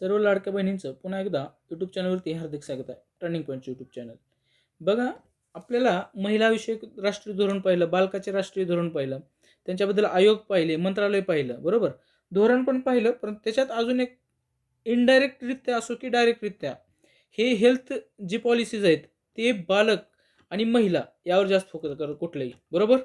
सर्व लाडक्या बहिणींचं पुन्हा एकदा यूट्यूब चॅनलवरती हार्दिक स्वागत आहे. टर्निंग पॉईंटचं यूट्यूब चॅनल बघा आपल्याला महिलाविषयक राष्ट्रीय धोरण पाहिलं बालकाचे राष्ट्रीय धोरण पाहिलं त्यांच्याबद्दल आयोग पाहिले मंत्रालय पाहिलं बरोबर? धोरण पण पाहिलं पण त्याच्यात अजून एक इनडायरेक्टरित्या असो की डायरेक्टरित्या हे हेल्थ जी पॉलिसीज आहेत ते बालक आणि महिला यावर जास्त फोकस करत कुठलंही बरोबर?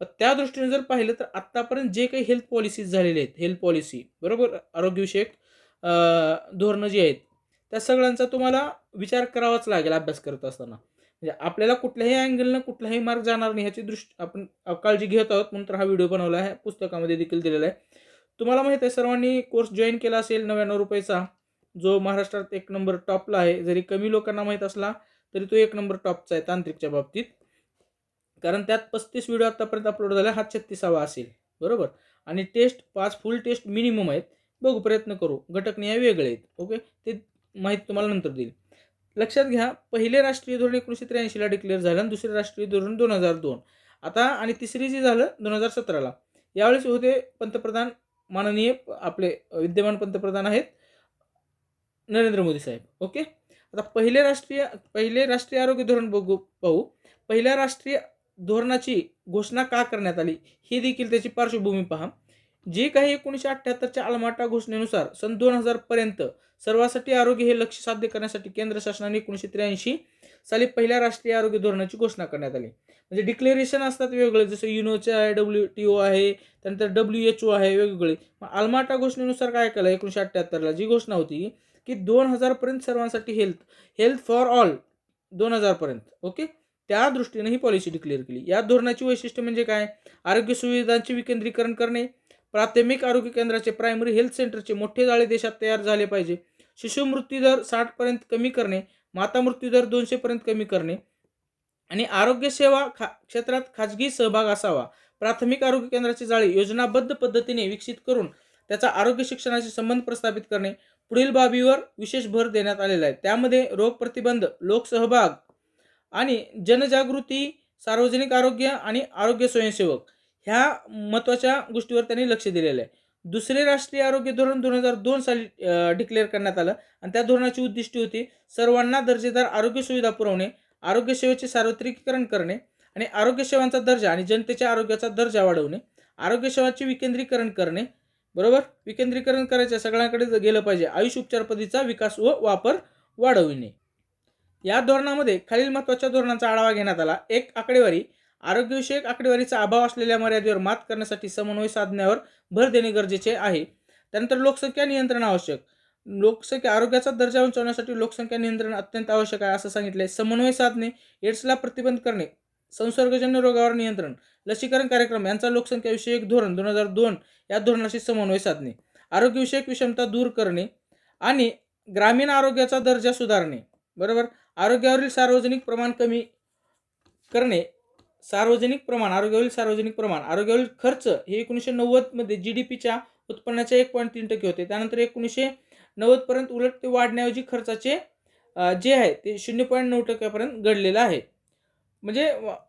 त्या दृष्टीने जर पाहिलं तर आत्तापर्यंत जे काही हेल्थ पॉलिसीज झालेले आहेत हेल्थ पॉलिसी बरोबर? आरोग्यविषयक धोरणं जी आहेत त्या सगळ्यांचा तुम्हाला विचार करावाच लागेल अभ्यास करत असताना. म्हणजे आपल्याला कुठल्याही अँगलनं कुठलाही मार्ग जाणार नाही ह्याची दृष्टी आपण काळजी घेत आहोत. म्हणून तर हा व्हिडिओ बनवला आहे. पुस्तकामध्ये देखील दिलेला आहे. तुम्हाला माहिती आहे सर्वांनी कोर्स जॉईन केला असेल नव्याण्णव रुपयाचा जो महाराष्ट्रात एक नंबर टॉपला आहे. जरी कमी लोकांना माहीत असला तरी तो एक नंबर टॉपचा आहे तांत्रिकच्या बाबतीत. कारण त्यात पस्तीस व्हिडिओ आतापर्यंत अपलोड झाला. हा छत्तीसावा असेल. बरोबर? आणि टेस्ट पाच फुल टेस्ट मिनिमम आहेत. बघू प्रयत्न करू. घटक न्याय वेगळे आहेत. ओके? ते माहिती तुम्हाला नंतर देईल. लक्षात घ्या पहिले राष्ट्रीय धोरण एकोणीसशे त्र्याऐंशीला डिक्लेअर झालं आणि दुसरे राष्ट्रीय धोरण दोन हजार दोन. आता आणि तिसरी जी झालं दोन हजार सतराला. यावेळेस होते पंतप्रधान माननीय आपले विद्यमान पंतप्रधान आहेत नरेंद्र मोदी साहेब. ओके? आता पहिले राष्ट्रीय पहिले राष्ट्रीय आरोग्य धोरण बघू पाहू. पहिल्या राष्ट्रीय धोरणाची घोषणा का करण्यात आली ही देखील त्याची पार्श्वभूमी पहा. जे काही एकोणीसशे अठ्ठ्याहत्तरच्या अलमाटा घोषणेनुसार सन दोन हजार पर्यंत सर्वांसाठी आरोग्य हे लक्ष साध्य करण्यासाठी केंद्र शासनाने एकोणीसशे त्र्याऐंशी साली पहिल्या राष्ट्रीय आरोग्य धोरणाची घोषणा करण्यात आली. म्हणजे डिक्लेरेशन असतात वेगवेगळे जसं युनोचे आहे डब्ल्यू टी ओ आहे त्यानंतर डब्ल्यू एच ओ आहे वेगवेगळे. मग अलमाटा घोषणेनुसार काय केलं एकोणीसशे अठ्ठ्याहत्तरला? जी घोषणा होती की दोन हजारपर्यंत सर्वांसाठी हेल्थ हेल्थ फॉर ऑल दोन हजारपर्यंत ओके त्या दृष्टीने ही पॉलिसी डिक्लेअर केली. या धोरणाची वैशिष्ट्य म्हणजे काय? आरोग्य सुविधांचे विकेंद्रीकरण करणे प्राथमिक आरोग्य केंद्राचे प्रायमरी हेल्थ सेंटरचे मोठे जाळे देशात तयार झाले पाहिजे. शिशु मृत्यूदर साठपर्यंत कमी करणे माता मृत्यूदर दोनशेपर्यंत कमी करणे आणि आरोग्यसेवा खा क्षेत्रात खाजगी सहभाग असावा. प्राथमिक आरोग्य केंद्राची जाळी योजनाबद्ध पद्धतीने विकसित करून त्याचा आरोग्य शिक्षणाशी संबंध प्रस्थापित करणे पुढील बाबीवर विशेष भर देण्यात आलेला आहे. त्यामध्ये रोग प्रतिबंध लोकसहभाग आणि जनजागृती सार्वजनिक आरोग्य आणि आरोग्य स्वयंसेवक ह्या महत्त्वाच्या गोष्टीवर त्यांनी लक्ष दिलेलं आहे. दुसरे राष्ट्रीय आरोग्य धोरण दोन हजार दोन साली डिक्लेअर करण्यात आलं आणि त्या धोरणाची उद्दिष्टे होती सर्वांना दर्जेदार आरोग्य सुविधा पुरवणे आरोग्य सेवेचे सार्वत्रिकीकरण करणे आणि आरोग्य सेवांचा दर्जा आणि जनतेच्या आरोग्याचा दर्जा वाढवणे आरोग्य सेवांचे विकेंद्रीकरण करणे बरोबर? विकेंद्रीकरण करायचं सगळ्यांकडे गेलं पाहिजे. आयुष उपचार पद्धतीचा विकास व वापर वाढविणे. या धोरणामध्ये खालील महत्त्वाच्या धोरणांचा आढावा घेण्यात आला. एक आकडेवारी आरोग्यविषयक आकडेवारीचा अभाव असलेल्या मर्यादेवर मात करण्यासाठी समन्वय साधण्यावर भर देणे गरजेचे आहे. त्यानंतर लोकसंख्या नियंत्रण आवश्यक. लोकसंख्या आरोग्याचा दर्जा उंचावण्यासाठी लोकसंख्या नियंत्रण अत्यंत आवश्यक आहे असं सांगितलंय. समन्वय साधणे एड्सला प्रतिबंध करणे संसर्गजन्य रोगावर नियंत्रण लसीकरण कार्यक्रम यांचा लोकसंख्याविषयक धोरण दोन हजार दोन या धोरणाशी समन्वय साधणे आरोग्यविषयक विषमता दूर करणे आणि ग्रामीण आरोग्याचा दर्जा सुधारणे. बरोबर? आरोग्यावरील सार्वजनिक प्रमाण कमी करणे सार्वजनिक प्रमाण आरोग्यावरील सार्वजनिक प्रमाण आरोग्यावरील खर्च हे एकोणीसशे नव्वदमध्ये जी डी पीच्या उत्पन्नाच्या एक पॉईंट तीन टक्के होते. त्यानंतर एकोणीसशे नव्वदपर्यंत उलट ते वाढण्याऐवजी खर्चाचे जे आहे ते शून्य पॉईंट नऊ टक्क्यापर्यंत घडलेलं आहे. म्हणजे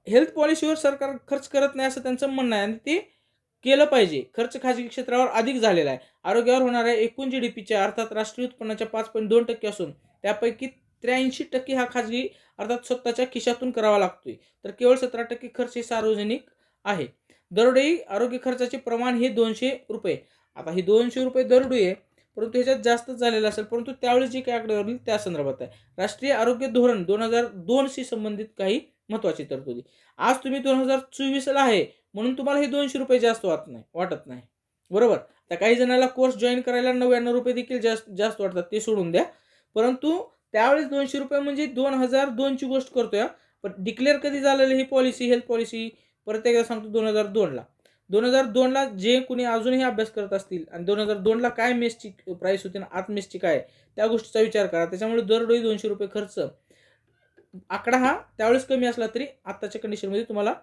हेल्थ पॉलिसीवर सरकार खर्च करत नाही असं त्यांचं म्हणणं आहे आणि ते केलं पाहिजे. खर्च खाजगी क्षेत्रावर अधिक झालेला आहे. आरोग्यावर होणाऱ्या एकूण जी डी पीच्या अर्थात राष्ट्रीय उत्पन्नाच्या पाच पॉईंट दोन टक्के असून त्यापैकी त्र्याऐंशी टक्के हा खाजगी अर्थात स्वतःच्या खिशातून करावा लागतोय. तर केवळ सतरा टक्के खर्च हे सार्वजनिक आहे. दरडोई आरोग्य खर्चाचे प्रमाण हे दोनशे रुपये. आता हे दोनशे रुपये दरडोई आहे परंतु ह्याच्यात जास्तच झालेलं असेल परंतु त्यावेळी जी काही आकडेवारी त्या संदर्भात आहे. राष्ट्रीय आरोग्य धोरण दोन हजार दोनशी संबंधित काही महत्त्वाची तरतुदी. आज तुम्ही दोन हजार चोवीसला आहे म्हणून तुम्हाला हे दोनशे रुपये जास्त वाटत नाही वाटत नाही. बरोबर? तर काही जणांना कोर्स जॉईन करायला नव्याण्णव रुपये देखील जास्त जास्त वाटतात ते सोडून द्या. परंतु त्यावेळेस दोनशे रुपये म्हणजे दोन हजार दोनची गोष्ट करतोय पण डिक्लेअर कधी झालेलं ही पॉलिसी हेल्थ पॉलिसी परत एकदा सांगतो दोन हजार दोनला. दोन हजार दोनला जे कुणी अजूनही अभ्यास करत असतील आणि दोन हजार दोनला काय मेसची प्राईस होती ना आत मेसची काय त्या गोष्टीचा विचार करा. त्याच्यामुळे दरडोई दोनशे रुपये खर्च. आकडा हा त्यावेळेस कमी असला तरी आत्ताच्या कंडिशनमध्ये तुम्हाला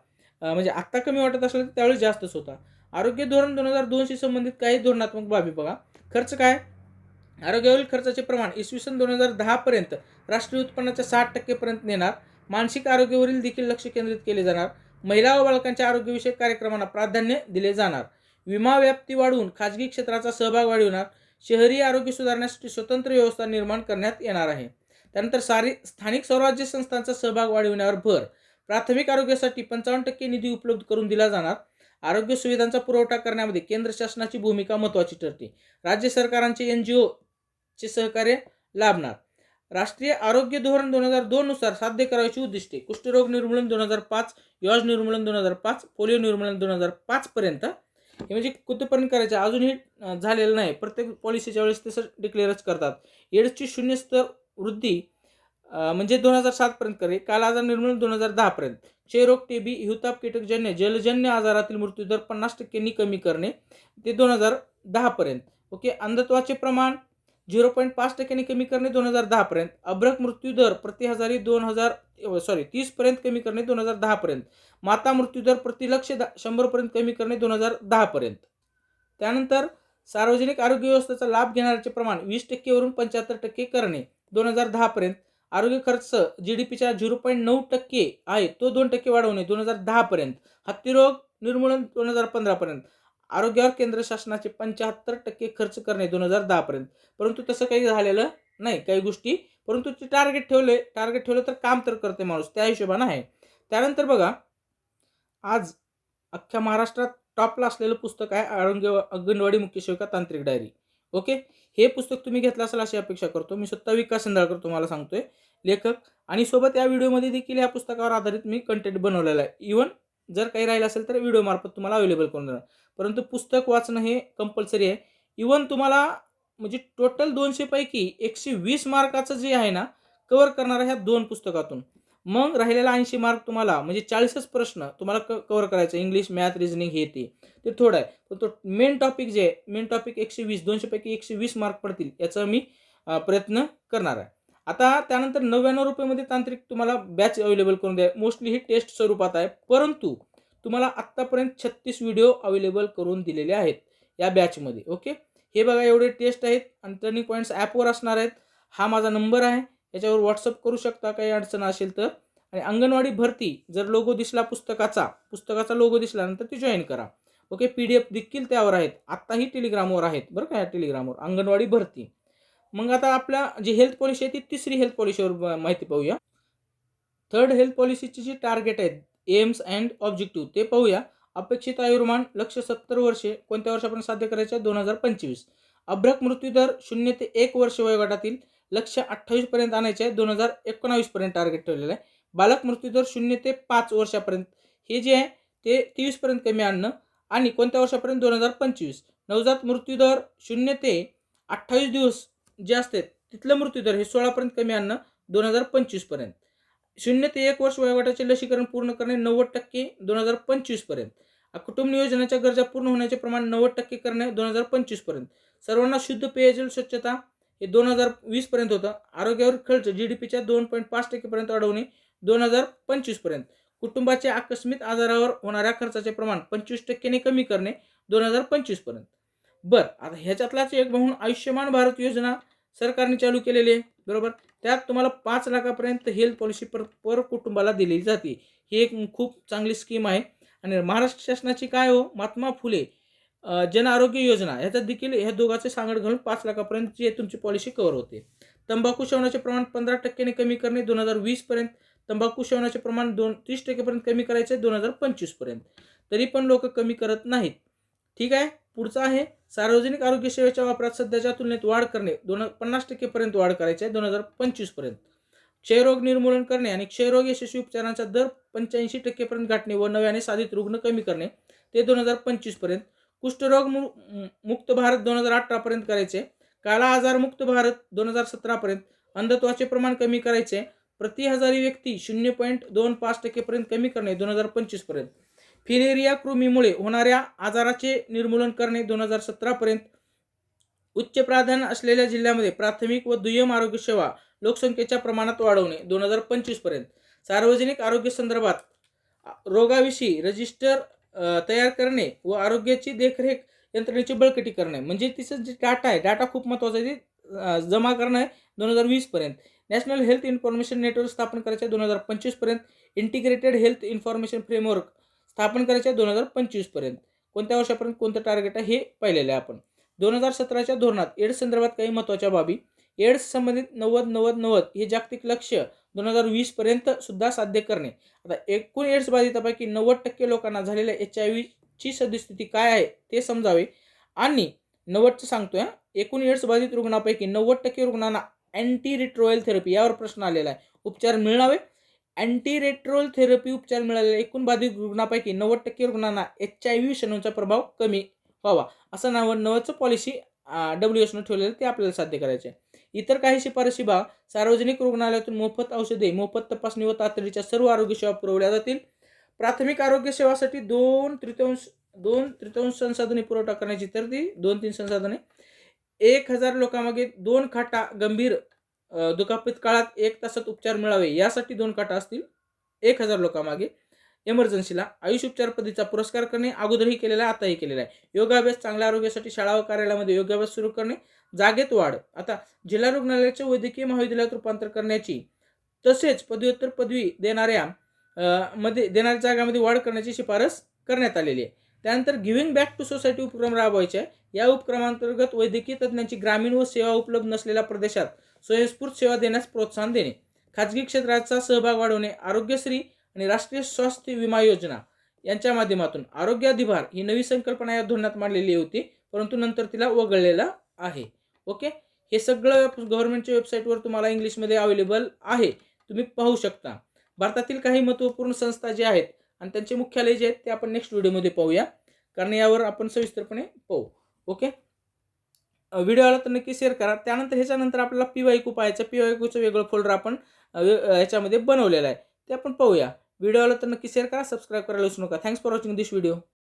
म्हणजे आत्ता कमी वाटत असला तर त्यावेळेस जास्तच होता. आरोग्य धोरण दोन हजार दोनशी संबंधित काही धोरणात्मक बाबी बघा. खर्च काय? आरोग्यावरील खर्चाचे प्रमाण इसवी सन दोन हजार दहापर्यंत राष्ट्रीय उत्पन्नाच्या साठ टक्केपर्यंत नेणार. मानसिक आरोग्यावरील देखील लक्ष केंद्रित केले जाणार. महिला व बालकांच्या आरोग्यविषयक कार्यक्रमांना प्राधान्य दिले जाणार. विमा व्याप्ती वाढवून खाजगी क्षेत्राचा सहभाग वाढविणार. शहरी आरोग्य सुधारण्यासाठी स्वतंत्र व्यवस्था निर्माण करण्यात येणार आहे. त्यानंतर सारी स्थानिक स्वराज्य संस्थांचा सहभाग वाढविण्यावर भर. प्राथमिक आरोग्यासाठी पंचावन्न टक्के निधी उपलब्ध करून दिला जाणार. आरोग्य सुविधांचा पुरवठा करण्यामध्ये केंद्र शासनाची भूमिका महत्त्वाची ठरते. राज्य सरकारांचे एन जी ओ चे सहकार्य लाभणार. राष्ट्रीय आरोग्य धोरण दोन हजार दोन नुसार साध्य करायची उद्दिष्टे. कुष्ठरोग निर्मूलन दोन हजार पाच यॉज निर्मूलन दोन हजार पाच पोलिओ निर्मूलन दोन हजार पाच पर्यंत. हे म्हणजे कुठपर्यंत करायचे अजूनही झालेलं नाही. प्रत्येक पॉलिसीच्या वेळेस तसं डिक्लेअरच करतात. एड्सची शून्य स्तर वृद्धी म्हणजे दोन हजार सातपर्यंत करे. काल आजार निर्मूलन दोन हजार दहापर्यंत क्षयरोग टीबी हिवताप कीटकजन्य जलजन्य आजारातील मृत्यूदर पन्नास टक्क्यांनी कमी करणे ते दोन हजार दहापर्यंत ओके अंधत्वाचे प्रमाण झिरो पॉईंट पाच टक्क्यांनी कमी करणे दोन हजार दहापर्यंत. अब्रक मृत्यूदर प्रति हजारी दोन हजार सॉरी तीसपर्यंत कमी करणे दोन हजार दहापर्यंत. माता मृत्यूदर प्रति लक्ष दा शंभरपर्यंत कमी करणे दोन हजार दहापर्यंत. त्यानंतर सार्वजनिक आरोग्य व्यवस्थेचा लाभ घेणाऱ्याचे प्रमाण वीस टक्केवरून पंच्याहत्तर टक्के करणे दोन हजार दहापर्यंत. आरोग्य खर्च जी डी पीच्या झिरो पॉईंट नऊ टक्के आहे तो दोन टक्के वाढवणे दोन हजार दहापर्यंत. हत्तीरोग निर्मूलन दोन हजार पंधरापर्यंत. आरोग्यावर केंद्र शासनाचे पंच्याहत्तर टक्के खर्च करणे दोन हजार दहापर्यंत परंतु तसं काही झालेलं नाही काही गोष्टी. परंतु ते टार्गेट ठेवले टार्गेट ठेवलं तर काम तर करते माणूस त्या हिशोबानं आहे. त्यानंतर बघा आज अख्ख्या महाराष्ट्रात टॉपला असलेलं पुस्तक आहे आरोग्य अंगणवाडी मुख्य सेविका तांत्रिक डायरी ओके? हे पुस्तक तुम्ही घेतलं असेल अशी अपेक्षा करतो. मी स्वतः विकास संधाळकर तुम्हाला सांगतोय लेखक. आणि सोबत या व्हिडिओमध्ये देखील या पुस्तकावर आधारित मी कंटेंट बनवलेला आहे. इवन जर काही राहिलं असेल तर व्हिडिओमार्फत तुम्हाला अवेलेबल करून देणार. परंतु पुस्तक वाचणं हे कंपल्सरी आहे. इवन तुम्हाला म्हणजे टोटल दोनशेपैकी एकशे वीस मार्काचं जे आहे ना कवर करणार ह्या दोन पुस्तकातून. मग राहिलेला ऐंशी मार्क तुम्हाला म्हणजे चाळीसच प्रश्न तुम्हाला क कवर करायचं. इंग्लिश मॅथ रिझनिंग हे ते. ते थोडं आहे. पण तो मेन टॉपिक जे आहे मेन टॉपिक एकशे वीस दोनशेपैकी एकशे वीस मार्क पडतील याचा मी प्रयत्न करणार आहे. आता त्यानंतर नव्याण्णव रुपयामध्ये तांत्रिक तुम्हाला बॅच अवेलेबल करून द्या. मोस्टली ही टेस्ट स्वरूपात आहे. परंतु तुम्हाला आत्तापर्यंत छत्तीस व्हिडिओ अवेलेबल करून दिलेले आहेत या बॅचमध्ये ओके हे बघा एवढे टेस्ट आहेत आणि टर्निंग पॉईंट्स ॲपवर असणार आहेत. हा माझा नंबर आहे. याच्यावर व्हॉट्सअप करू शकता काही अडचण असेल तर. आणि अंगणवाडी भरती जर लोगो दिसला पुस्तकाचा पुस्तकाचा लोगो दिसल्यानंतर ती जॉईन करा. ओके पी डी एफ देखील त्यावर आहेत. आत्ताही टेलिग्रामवर आहेत. बरं का या टेलिग्रामवर अंगणवाडी भरती. मग आता आपल्या जी हेल्थ पॉलिसी आहे ती तिसरी हेल्थ पॉलिसीवर माहिती पाहूया. थर्ड हेल्थ पॉलिसीची जी टार्गेट आहेत एम्स अँड ऑब्जेक्टिव्ह ते पाहूया. अपेक्षित आयुर्मान लक्ष सत्तर वर्षे कोणत्या वर्षापर्यंत साध्य करायचे? दोन हजार पंचवीस. अभ्रक मृत्यूदर शून्य ते एक वर्ष वयोगटातील लक्ष अठ्ठावीस पर्यंत आणायचे आहे. दोन हजार एकोणावीस पर्यंत टार्गेट ठेवलेलं आहे. बालक मृत्यूदर शून्य ते पाच वर्षापर्यंत. हे जे आहे ते तेवीस पर्यंत कमी आणणं आणि कोणत्या वर्षापर्यंत? दोन हजार पंचवीस. नवजात मृत्यूदर शून्य ते अठ्ठावीस दिवस जे असते तिथलं मृत्यूदर हे सोळापर्यंत कमी आणणं दोन हजार पंचवीसपर्यंत. शून्य ते एक वर्ष वयोगटाचे लसीकरण पूर्ण करणे नव्वद टक्के दोन हजार पंचवीसपर्यंत कुटुंब नियोजनाच्या गरजा पूर्ण होण्याचे प्रमाण नव्वद टक्के करणे दोन हजार पंचवीसपर्यंत सर्वांना शुद्ध पेयजल स्वच्छता हे दोन हजार वीसपर्यंत होतं. आरोग्यावर खर्च जी डी पीच्या दोन पॉईंट पाच टक्केपर्यंत वाढवणे दोन हजार पंचवीसपर्यंत कुटुंबाच्या आकस्मिक आजारावर होणाऱ्या खर्चाचे प्रमाण पंचवीस टक्क्याने कमी करणे दोन हजार पंचवीसपर्यंत बरं आता ह्याच्यातलाच एक म्हणून आयुष्यमान भारत योजना सरकारने चालू केलेली आहे. बरोबर? त्यात तुम्हाला पाच लाखापर्यंत हेल्थ पॉलिसी पर पर कुटुंबाला दिली जाते. ही एक खूप चांगली स्कीम आहे. आणि महाराष्ट्र शासनाची काय हो? महात्मा फुले जन आरोग्य योजना ह्याचा देखील ह्या दोघांचे सांगड घालून पाच लाखापर्यंत जी तुमची पॉलिसी कव्हर होते. तंबाखू सेवनाचे प्रमाण पंधरा टक्क्याने कमी करणे दोन हजार वीसपर्यंत तंबाखू सेवनाचे प्रमाण दोन तीस टक्केपर्यंत कमी करायचे दोन हजार पंचवीसपर्यंत तरी पण लोक कमी करत नाहीत. ठीक आहे? पुढचं आहे सार्वजनिक आरोग्य सेवेच्या वापरात सध्याच्या तुलनेत वाढ करणे दोन पन्नास टक्केपर्यंत वाढ करायची आहे दोन हजार पंचवीसपर्यंत. क्षयरोग निर्मूलन करणे आणि क्षयरोग यशस्वी उपचारांचा दर पंच्याऐंशी टक्केपर्यंत गाठणे व नव्याने साधित रुग्ण कमी करणे ते दोन हजार पंचवीसपर्यंत. कुष्ठरोग मु मु- मुक्त भारत दोन हजार अठरापर्यंत करायचे काला आजार मुक्त भारत दोन हजार सतरापर्यंत. अंधत्वाचे प्रमाण कमी करायचे प्रति हजारी व्यक्ती शून्य पॉईंट दोन पाच टक्केपर्यंत कमी करणे दोन हजार पंचवीसपर्यंत. फिलेरिया कृमीमुळे होणाऱ्या आजाराचे निर्मूलन करणे दोन हजार सतरापर्यंत उच्च प्राधान्य असलेल्या जिल्ह्यामध्ये प्राथमिक व दुय्यम आरोग्य सेवा लोकसंख्येच्या प्रमाणात वाढवणे दोन हजार पंचवीसपर्यंत सार्वजनिक आरोग्य संदर्भात रोगाविषयी रजिस्टर तयार करणे व आरोग्याची देखरेख यंत्रणेची बळकटी करणे. म्हणजे तिचं जे डाटा आहे डाटा खूप महत्त्वाचा आहे. ते जमा करणं आहे दोन हजार वीसपर्यंत नॅशनल हेल्थ इन्फॉर्मेशन नेटवर्क स्थापन करायचे आहे दोन हजार पंचवीसपर्यंत इंटिग्रेटेड हेल्थ इन्फॉर्मेशन फ्रेमवर्क स्थापन करायचे दोन हजार पंचवीसपर्यंत कोणत्या वर्षापर्यंत कोणतं टार्गेट आहे हे पाहिलेलं आहे आपण. दोन हजार सतराच्या धोरणात एड्स संदर्भात काही महत्त्वाच्या बाबी. एड्स संबंधित नव्वद नव्वद नव्वद हे जागतिक लक्ष्य दोन हजार वीस पर्यंत सुद्धा साध्य करणे. आता एकूण एड्स बाधितापैकी नव्वद टक्के लोकांना झालेल्या एच आय व्हीची सद्यस्थिती काय आहे ते समजावे. आणि नव्वदचं सांगतोय एकूण एड्स बाधित रुग्णापैकी नव्वद टक्के रुग्णांना अँटी रिट्रोयल थेरपी यावर प्रश्न आलेला आहे. उपचार मिळावे अँटी रेट्रोल थेरपी उपचार मिळालेल्या एकूण बाधित रुग्णापैकी नव्वद टक्के रुग्णांना एच आय व्ही विषाणूचा प्रभाव कमी व्हावा. असं नाव नवचं पॉलिसी डब्ल्यू एसनं ठेवलेलं ते आपल्याला साध्य करायचे इतर काही शिफारशी बा सार्वजनिक रुग्णालयातून मोफत औषधे मोफत तपासणी व तातडीच्या सर्व आरोग्य सेवा पुरवल्या जातील. प्राथमिक आरोग्य सेवासाठी दोन तृतीयांश दोन तृतीयांश संसाधने पुरवठा करण्याची तरती दोन तीन संसाधने. एक हजार लोकांमागे दोन खाटा गंभीर दुखापत काळात एक तासात उपचार मिळावे यासाठी दोन काटा असतील. एक हजार लोकांमागे. इमर्जन्सीला आयुष उपचार पद्धतीचा पुरस्कार करणे अगोदरही केलेला आहे आताही केलेला आहे. योगाभ्यास चांगल्या आरोग्यासाठी शाळा व कार्यालयामध्ये योगाभ्यास सुरू करणे जागेत वाढ. आता जिल्हा रुग्णालयाचे वैद्यकीय महाविद्यालयात रूपांतर करण्याची तसेच पदव्युत्तर पदवी देणाऱ्या मध्ये देणाऱ्या जागामध्ये वाढ करण्याची शिफारस करण्यात आलेली आहे. त्यानंतर गिव्हिंग बॅक टू सोसायटी उपक्रम राबवायचे आहे. या उपक्रमांतर्गत वैद्यकीय तज्ज्ञांची ग्रामीण व सेवा उपलब्ध नसलेल्या प्रदेशात स्वयंस्फूर्त सेवा देण्यास प्रोत्साहन देणे. खाजगी क्षेत्राचा सहभाग वाढवणे आरोग्यश्री आणि राष्ट्रीय स्वास्थ्य विमा योजना यांच्या माध्यमातून आरोग्य अधिभार ही नवी संकल्पना या धोरणात मांडलेली होती परंतु नंतर तिला वगळलेला आहे. ओके? हे सगळं गव्हर्नमेंटच्या वेबसाईटवर तुम्हाला इंग्लिशमध्ये अवेलेबल आहे. तुम्ही पाहू शकता. भारतातील काही महत्त्वपूर्ण संस्था जे आहेत आणि त्यांचे मुख्यालय जे आहेत ते आपण नेक्स्ट व्हिडिओमध्ये पाहूया. कारण यावर आपण सविस्तरपणे पाहू. ओके? व्हिडिओला तर नक्की शेअर करा. त्यानंतर ह्याच्यानंतर आपल्याला पी वाय क्यू पाहायचं पी वाय क्यूचं वेगळं फोल्डर आपण ह्याच्यामध्ये बनवलेलं आहे. ते आपण पाहूया. व्हिडिओला तर नक्की शेअर करा सबस्क्राईब करायला विसरू नका. Thanks for watching this video